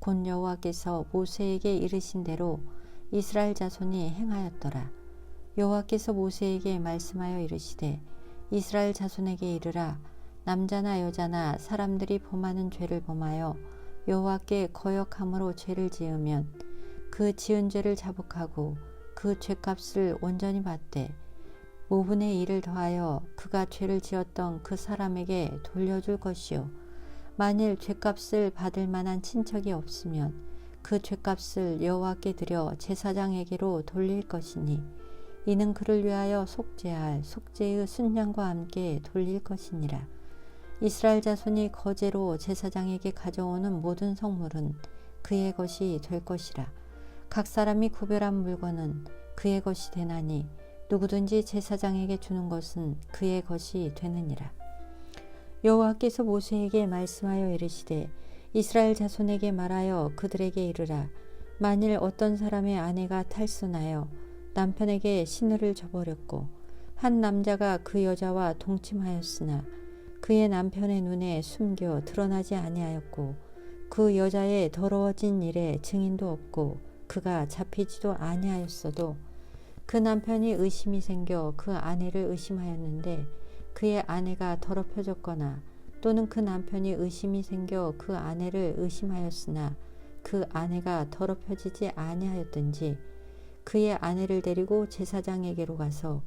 곧 여호와께서 모세에게 이르신 대로 이스라엘 자손이 행하였더라. 여호와께서 모세에게 말씀하여 이르시되 이스라엘 자손에게 이르라 남자나 여자나 사람들이 범하는 죄를 범하여 여호와께 거역함으로 죄를 지으면 그 지은 죄를 자복하고 그 죄값을 온전히 받되 5분의 1을 더하여 그가 죄를 지었던 그 사람에게 돌려줄 것이요 만일 죄값을 받을 만한 친척이 없으면 그 죄값을 여호와께 드려 제사장에게로 돌릴 것이니 이는 그를 위하여 속죄할 속죄의 순양과 함께 돌릴 것이니라. 이스라엘 자손이 거제로 제사장에게 가져오는 모든 성물은 그의 것이 될 것이라. 각 사람이 구별한 물건은 그의 것이 되나니 누구든지 제사장에게 주는 것은 그의 것이 되느니라. 여호와께서 모세에게 말씀하여 이르시되 이스라엘 자손에게 말하여 그들에게 이르라. 만일 어떤 사람의 아내가 탈선하여 남편에게 신우를 저버렸고 한 남자가 그 여자와 동침하였으나 그의 남편의 눈에 숨겨 드러나지 아니하였고 그 여자의 더러워진 일에 증인도 없고 그가 잡히지도 아니하였어도 그 남편이 의심이 생겨 그 아내를 의심하였는데 그의 아내가 더럽혀졌거나 또는 그 남편이 의심이 생겨 그 아내를 의심하였으나 그 아내가 더럽혀지지 아니하였든지 그의 아내를 데리고 제사장에게로 가서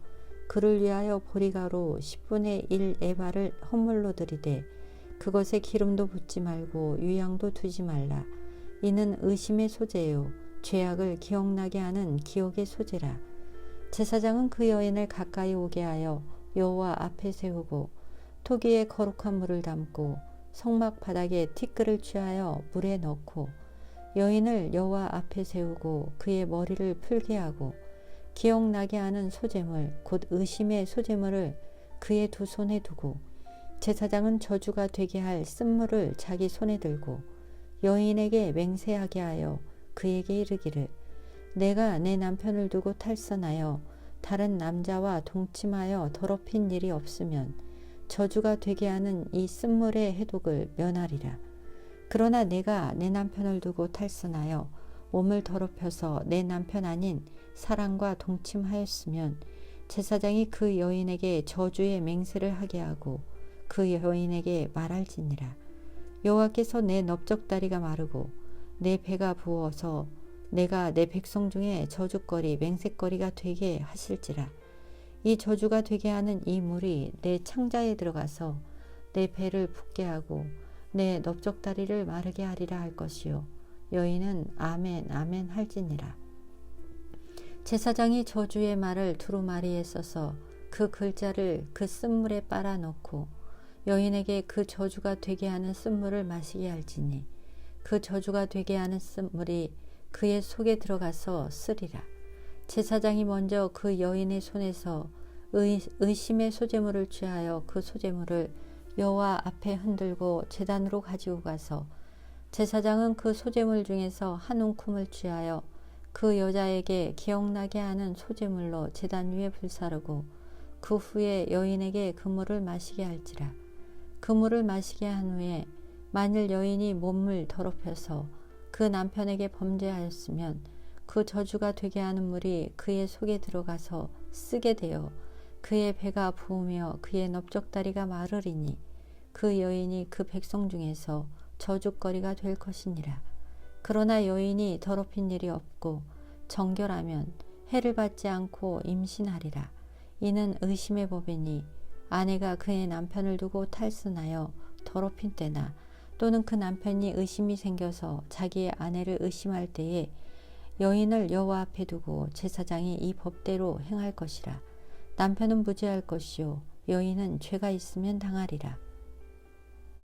그를 위하여 보리가로 10분의 1 에바를 헌물로 드리되 그것에 기름도 붓지 말고 유향도 두지 말라. 이는 의심의 소재요. 죄악을 기억나게 하는 기억의 소재라. 제사장은 그 여인을 가까이 오게 하여 여호와 앞에 세우고 토기에 거룩한 물을 담고 성막 바닥에 티끌을 취하여 물에 넣고 여인을 여호와 앞에 세우고 그의 머리를 풀게 하고 기억나게 하는 소재물 곧 의심의 소재물을 그의 두 손에 두고 제사장은 저주가 되게 할 쓴물을 자기 손에 들고 여인에게 맹세하게 하여 그에게 이르기를 내가 내 남편을 두고 탈선하여 다른 남자와 동침하여 더럽힌 일이 없으면 저주가 되게 하는 이 쓴물의 해독을 면하리라. 그러나 내가 내 남편을 두고 탈선하여 몸을 더럽혀서 내 남편 아닌 사랑과 동침하였으면 제사장이 그 여인에게 저주의 맹세를 하게 하고 그 여인에게 말할지니라. 여호와께서 내 넓적다리가 마르고 내 배가 부어서 내가 내 백성 중에 저주거리 맹세거리가 되게 하실지라. 이 저주가 되게 하는 이 물이 내 창자에 들어가서 내 배를 붓게 하고 내 넓적다리를 마르게 하리라 할 것이요. 여인은 아멘 아멘 할지니라. 제사장이 저주의 말을 두루마리에 써서 그 글자를 그 쓴물에 빨아 넣고 여인에게 그 저주가 되게 하는 쓴물을 마시게 할지니 그 저주가 되게 하는 쓴물이 그의 속에 들어가서 쓰리라. 제사장이 먼저 그 여인의 손에서 의, 의심의 소재물을 취하여 그 소재물을 여호와 앞에 흔들고 제단으로 가지고 가서 제사장은 그 소재물 중에서 한 움큼을 취하여 그 여자에게 기억나게 하는 소재물로 제단 위에 불사르고 그 후에 여인에게 그 물을 마시게 할지라 그 물을 마시게 한 후에 만일 여인이 몸을 더럽혀서 그 남편에게 범죄하였으면 그 저주가 되게 하는 물이 그의 속에 들어가서 쓰게 되어 그의 배가 부으며 그의 넓적다리가 마르리니 그 여인이 그 백성 중에서 저주거리가 될 것이니라. 그러나 여인이 더럽힌 일이 없고 정결하면 해를 받지 않고 임신하리라. 이는 의심의 법이니 아내가 그의 남편을 두고 탈선하여 더럽힌 때나 또는 그 남편이 의심이 생겨서 자기의 아내를 의심할 때에 여인을 여호와 앞에 두고 제사장이 이 법대로 행할 것이라. 남편은 무죄할 것이요. 여인은 죄가 있으면 당하리라